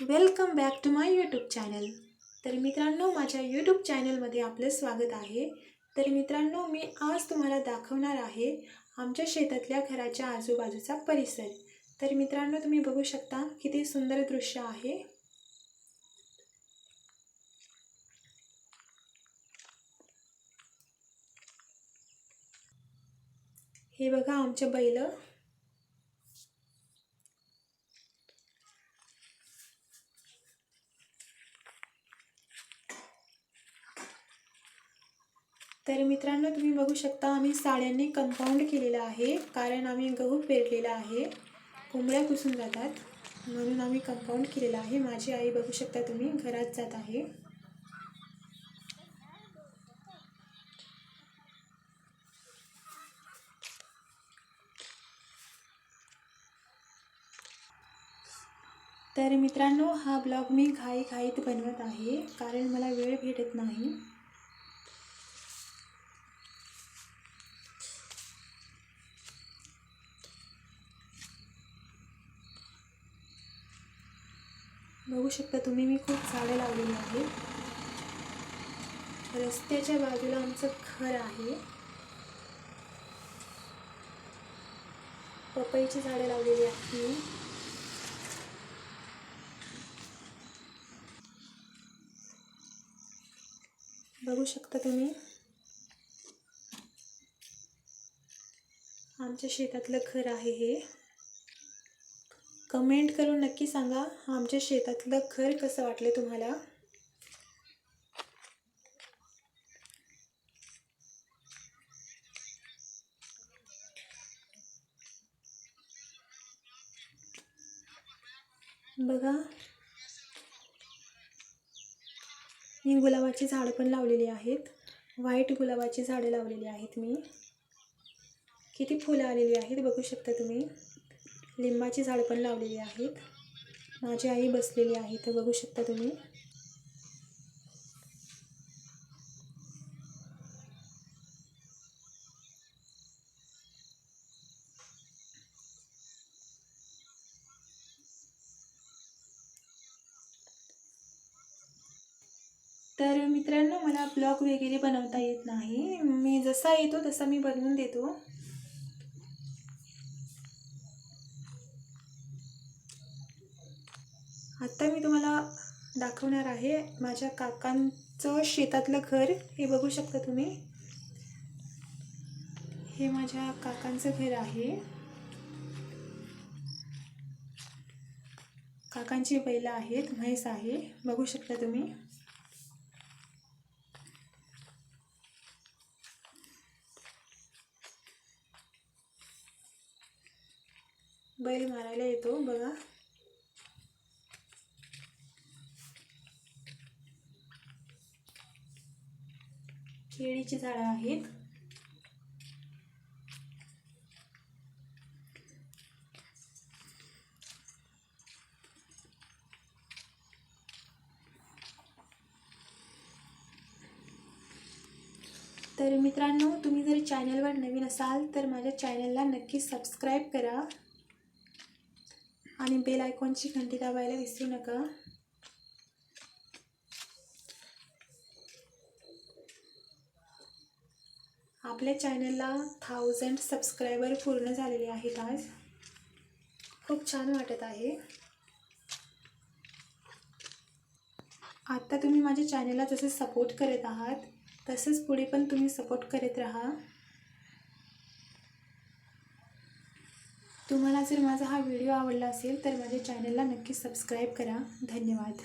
Welcome back to my YouTube channel. तर मित्रांनो माझ्या यूट्यूब चॅनलमध्ये आपलं स्वागत आहे. तर मित्रांनो मी आज तुम्हाला दाखवणार आहे आमच्या शेतातल्या घराच्या आजूबाजूचा परिसर. तर मित्रांनो तुम्ही बघू शकता किती सुंदर दृश्य आहे. हे बघा आमचे बैल. तर मित्रांनो तुम्ही बघू शकता आम्ही साड्यांनी कंपाऊंड केलेलं आहे. कारण आम्ही गहू पेरलेला आहे. कोंबड्या कुसून जातात. म्हणून आम्ही कंपाऊंड केलेलं आहे. माझी आई बघू शकता तुम्ही घरात जात आहे. तर मित्रांनो हा ब्लॉग मी घाई घाईत बनवत आहे. कारण मला वेळ भेटत नाही. बघू शकता तुम्ही मी खूप झाडं लावलेली आहे रस्त्याच्या बाजूला आमचं घर आहे. पपईची झाडं लावलेली आहे बघू शकता तुम्ही. आमच्या शेतातलं घर आहे हे. कमेंट करून नक्की सांगा आमच्या शेतातलं घर कसं वाटलं तुम्हाला? बघा. मी गुलाबाची झाडं पण लावलेली आहेत. व्हाईट गुलाबाची झाडं लावलेली आहेत मी. किती फुलं आलेली आहेत बघू शकता तुम्ही. लिंबाची झाडं पण लावलेली आहेत. माझी आई बसलेली आहे तर बघू शकता तुम्ही. तर मित्रांनो मला ब्लॉग वगैरे बनवता येत नाही. मी जसा येतो तसा मी बनवून देतो. आत्ता मी तुम्हाला दाखवणार आहे माझ्या काकांचं शेतातलं घर. हे बघू शकता तुम्ही. हे माझ्या काकांचं घर आहे. काकांची बैलं आहेत म्हैस आहे. बघू शकता तुम्ही. बैल मारायला येतो बघा. केळीची झाडं आहेत. तर मित्रांनो तुम्ही जर चॅनलवर नवीन असाल तर माझ्या चॅनलला नक्की सबस्क्राईब करा आणि बेल आयकॉनची घंटी दाबायला विसरू नका. आपल्या चॅनलला थाउजंड सबस्क्रायबर पूर्ण झालेले आहेत आज. खूप छान वाटत आहे. आत्ता तुम्ही माझ्या चॅनलला जसे सपोर्ट करत आहात तसंच पुढे पण तुम्ही सपोर्ट करत राहा. तुम्हाला जर माझा हा व्हिडिओ आवडला असेल तर माझ्या चॅनलला नक्की सबस्क्राईब करा. धन्यवाद.